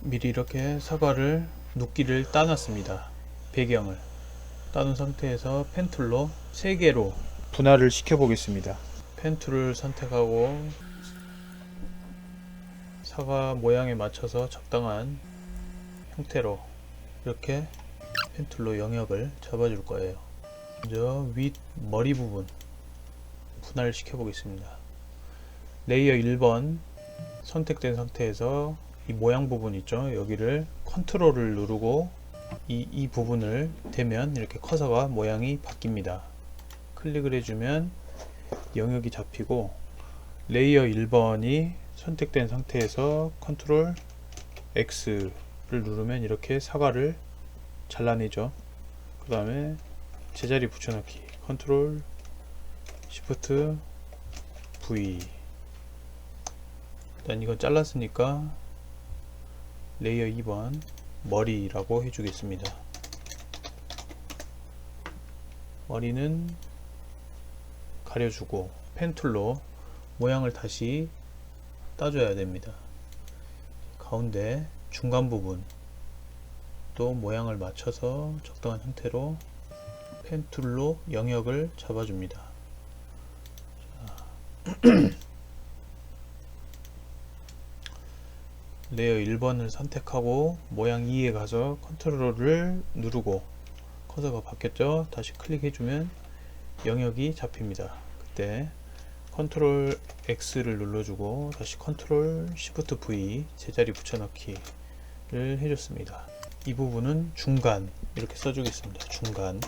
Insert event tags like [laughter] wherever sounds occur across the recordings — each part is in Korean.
미리 이렇게 사과를 눕기를 따놨습니다. 배경을 따놓은 상태에서 펜 툴로 3개로 분할을 시켜 보겠습니다. 펜 툴을 선택하고 사과 모양에 맞춰서 적당한 형태로 이렇게 펜 툴로 영역을 잡아줄 거예요. 먼저 윗 머리 부분 분할 시켜 보겠습니다. 레이어 1번 선택된 상태에서 이 모양 부분 있죠? 여기를 컨트롤을 누르고 이, 이 부분을 대면 이렇게 커서가 모양이 바뀝니다. 클릭을 해주면 영역이 잡히고 레이어 1번이 선택된 상태에서 컨트롤 X를 누르면 이렇게 사과를 잘라내죠. 그 다음에 제자리 붙여넣기. 컨트롤 Shift V. 일단 이건 잘랐으니까 레이어 2번 머리라고 해주겠습니다. 머리는 가려주고 펜툴로 모양을 다시 따줘야 됩니다. 가운데 중간 부분 또 모양을 맞춰서 적당한 형태로 펜툴로 영역을 잡아줍니다. [clears throat] 레이어 1번을 선택하고 모양 2에 가서 컨트롤을 누르고 커서가 바뀌었죠? 다시 클릭해주면 영역이 잡힙니다. 그때 컨트롤 X를 눌러주고 다시 컨트롤 Shift V 제자리 붙여넣기를 해줬습니다. 이 부분은 중간 이렇게 써주겠습니다. 중간.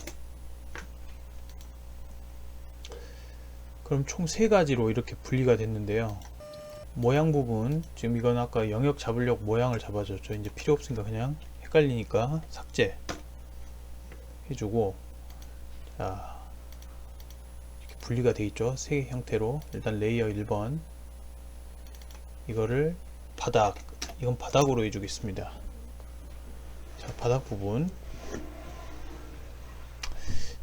그럼 총세 가지로 이렇게 분리가 됐는데요 모양 부분 지금 이건 아까 영역 잡으려고 모양을 잡아줬죠. 이제 필요 없으니까 그냥 헷갈리니까 삭제 해주고 자 이렇게 분리가 돼 있죠. 세 형태로. 일단 레이어 1번. 이거를 바닥 이건 바닥으로 해주겠습니다. 자 바닥 부분.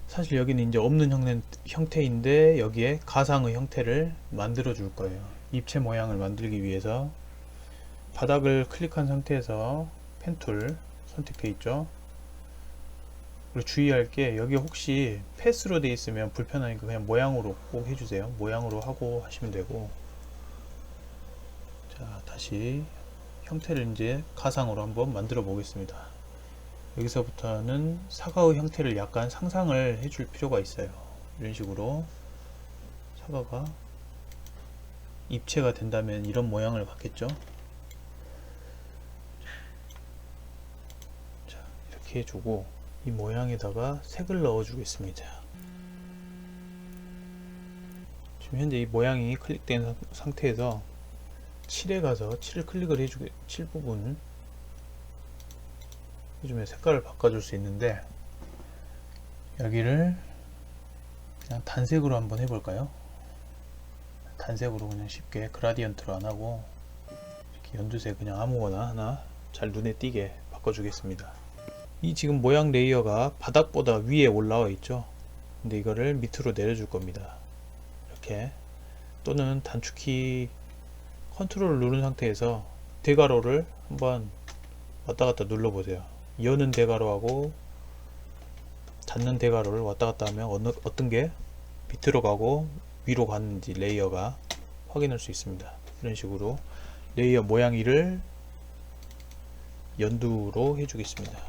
사실 여기는 이제 없는 형태, 형태인데 여기에 가상의 형태를 만들어 줄 거예요 입체 모양을 만들기 위해서 바닥을 클릭한 상태에서 펜툴 선택되어 있죠. 그리고 주의할 게 여기 혹시 패스로 되어 있으면 불편하니까 그냥 모양으로 꼭 해주세요. 모양으로 하고 하시면 되고. 자 다시 형태를 이제 가상으로 한번 만들어 보겠습니다. 여기서부터는 사과의 형태를 약간 상상을 해줄 필요가 있어요. 이런 식으로 사과가 입체가 된다면 이런 모양을 갖겠죠. 자, 이렇게 해주고 이 모양에다가 색을 넣어 주겠습니다. 지금 현재 이 모양이 클릭된 상- 상태에서 7에 가서 7을 클릭을 해주게 7 부분 해주면 색깔을 바꿔줄 수 있는데 여기를 그냥 단색으로 한번 해볼까요? 단색으로 그냥 쉽게 그라디언트로 안 하고 이렇게 연두색 그냥 아무거나 하나 잘 눈에 띄게 바꿔주겠습니다. 이 지금 모양 레이어가 바닥보다 위에 올라와 있죠. 근데 이거를 밑으로 내려줄 겁니다. 이렇게 또는 단축키 컨트롤을 누른 상태에서 대괄호를 한번 왔다 갔다 눌러 보세요. 여는 대괄호하고 닫는 대괄호를 왔다 갔다 하면 어느, 어떤 게 밑으로 가고 위로 갔는지 레이어가 확인할 수 있습니다. 이런 식으로 레이어 모양 위를 연두로 해주겠습니다.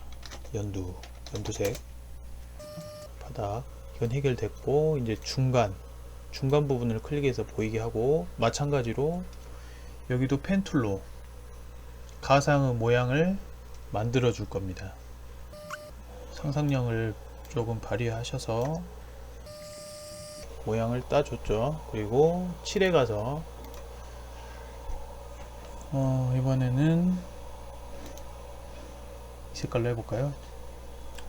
연두, 연두색 바닥 이건 해결됐고 이제 중간 중간 부분을 클릭해서 보이게 하고 마찬가지로 여기도 펜 툴로 가상의 모양을 만들어 줄 겁니다. 상상력을 조금 발휘하셔서 모양을 따줬죠. 그리고 7에 가서 어, 이번에는 이 색깔로 해볼까요?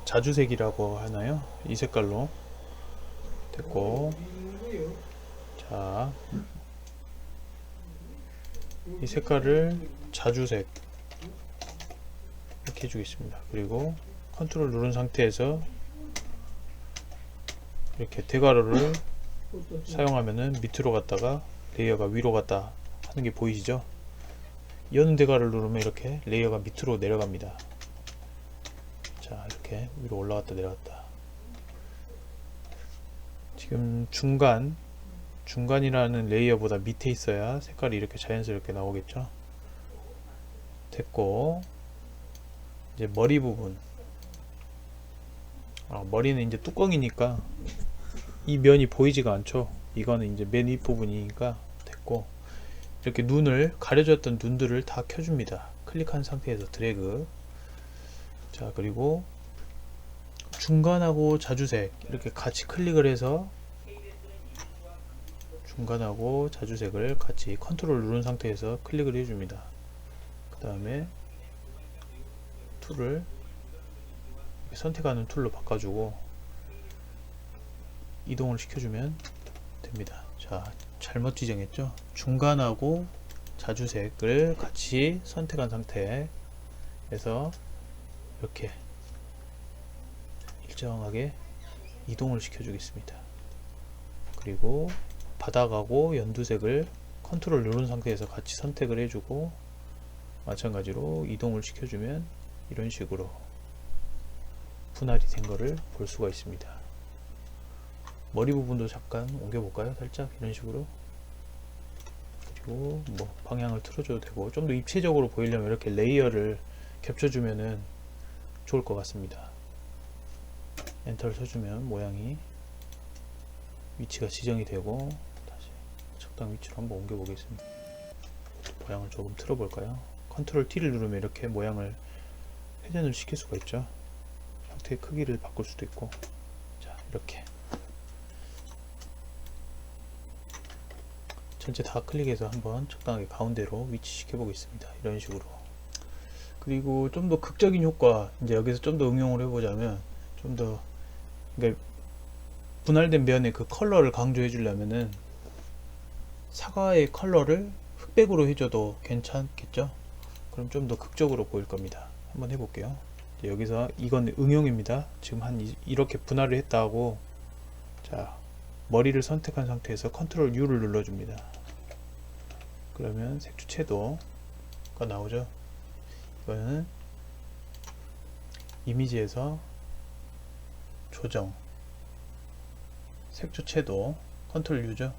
자주색이라고 하나요? 이 색깔로 됐고 자, 이 색깔을 자주색 이렇게 해주겠습니다. 그리고 컨트롤 누른 상태에서 이렇게 대괄호를 사용하면은 밑으로 갔다가 레이어가 위로 갔다 하는 게 보이시죠? 여는 대가를 누르면 이렇게 레이어가 밑으로 내려갑니다. 자 이렇게 위로 올라갔다 내려갔다. 지금 중간 중간이라는 레이어보다 밑에 있어야 색깔이 이렇게 자연스럽게 나오겠죠. 됐고 이제 머리 부분 아, 머리는 이제 뚜껑이니까 이 면이 보이지가 않죠. 이거는 이제 맨 윗부분이니까 됐고 이렇게 눈을 가려졌던 눈들을 다 켜줍니다. 클릭한 상태에서 드래그 자 그리고 중간하고 자주색 이렇게 같이 클릭을 해서 중간하고 자주색을 같이 컨트롤 누른 상태에서 클릭을 해줍니다. 그 다음에 툴을 선택하는 툴로 바꿔주고 이동을 시켜주면 됩니다. 자, 잘못 지정했죠? 중간하고 자주색을 같이 선택한 상태에서 이렇게 일정하게 이동을 시켜주겠습니다. 그리고 바닥하고 연두색을 컨트롤 누른 상태에서 같이 선택을 해주고 마찬가지로 이동을 시켜주면 이런 식으로 분할이 된 거를 볼 수가 있습니다. 머리 부분도 잠깐 옮겨볼까요? 살짝 이런 식으로 그리고 뭐 방향을 틀어줘도 되고 좀 더 입체적으로 보이려면 이렇게 레이어를 겹쳐주면은 좋을 것 같습니다. 엔터를 쳐주면 모양이 위치가 지정이 되고 다시 적당 위치로 한번 옮겨 보겠습니다. 모양을 조금 틀어 볼까요? 컨트롤 T를 누르면 이렇게 모양을 회전을 시킬 수가 있죠. 형태의 크기를 바꿀 수도 있고 자 이렇게 전체 다 클릭해서 한번 적당하게 가운데로 위치시켜 보겠습니다. 이런 식으로 그리고 좀 더 극적인 효과 이제 여기서 좀 더 응용을 해보자면 좀 더 그러니까 분할된 면의 그 컬러를 강조해 주려면은 사과의 컬러를 흑백으로 해줘도 괜찮겠죠? 그럼 좀 더 극적으로 보일 겁니다. 한번 해볼게요. 여기서 이건 응용입니다. 지금 한 이- 이렇게 분할을 했다고 자 머리를 선택한 상태에서 컨트롤 U를 눌러줍니다. 그러면 색주채도가 나오죠. 이거는 이미지에서 조정 색조채도 컨트롤 U죠.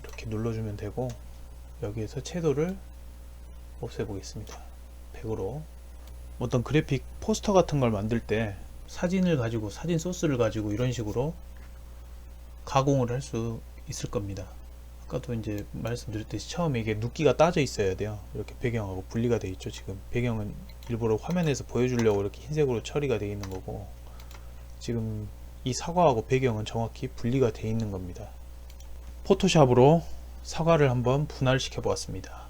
이렇게 눌러주면 되고 여기에서 채도를 없애 보겠습니다. 100으로 어떤 그래픽 포스터 같은 걸 만들 때 사진을 가지고 사진 소스를 가지고 이런 식으로 가공을 할 수 있을 겁니다. 아까도 이제 말씀드렸듯이 처음에 이게 눕기가 따져 있어야 돼요. 이렇게 배경하고 분리가 돼 있죠. 지금 배경은 일부러 화면에서 보여주려고 이렇게 흰색으로 처리가 되어 있는 거고 지금 이 사과하고 배경은 정확히 분리가 되어 있는 겁니다. 포토샵으로 사과를 한번 분할시켜 보았습니다.